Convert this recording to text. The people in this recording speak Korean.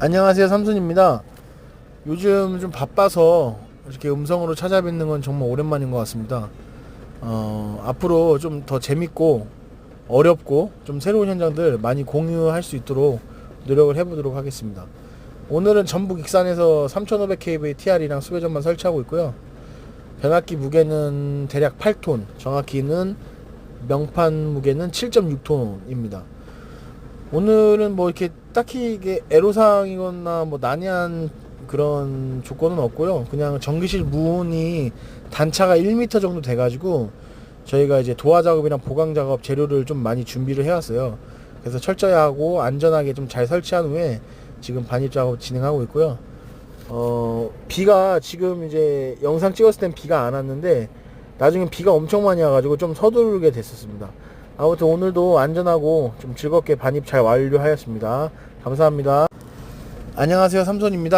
안녕하세요 삼순입니다. 요즘 좀 바빠서 이렇게 음성으로 찾아뵙는 건 정말 오랜만인 것 같습니다. 어, 앞으로 좀 더 재밌고 어렵고 좀 새로운 현장들 많이 공유할 수 있도록 노력을 해보도록 하겠습니다. 오늘은 전북 익산에서 3500kV TR이랑 수배전만 설치하고 있고요. 변압기 무게는 대략 8톤 정확히는 명판 무게는 7.6톤입니다 오늘은 뭐 이렇게 딱히 이게 애로사항이거나 뭐 난해한 그런 조건은 없고요. 그냥 전기실 문이 단차가 1m 정도 돼가지고 저희가 이제 도화 작업이랑 보강 작업 재료를 좀 많이 준비를 해왔어요. 그래서 철저히 하고 안전하게 좀 잘 설치한 후에 지금 반입 작업 진행하고 있고요. 어, 비가 지금 이제 영상 찍었을 땐 비가 안 왔는데 나중에 비가 엄청 많이 와가지고 좀 서두르게 됐었습니다. 아무튼 오늘도 안전하고 좀 즐겁게 반입 잘 완료하였습니다. 감사합니다. 안녕하세요 삼손입니다.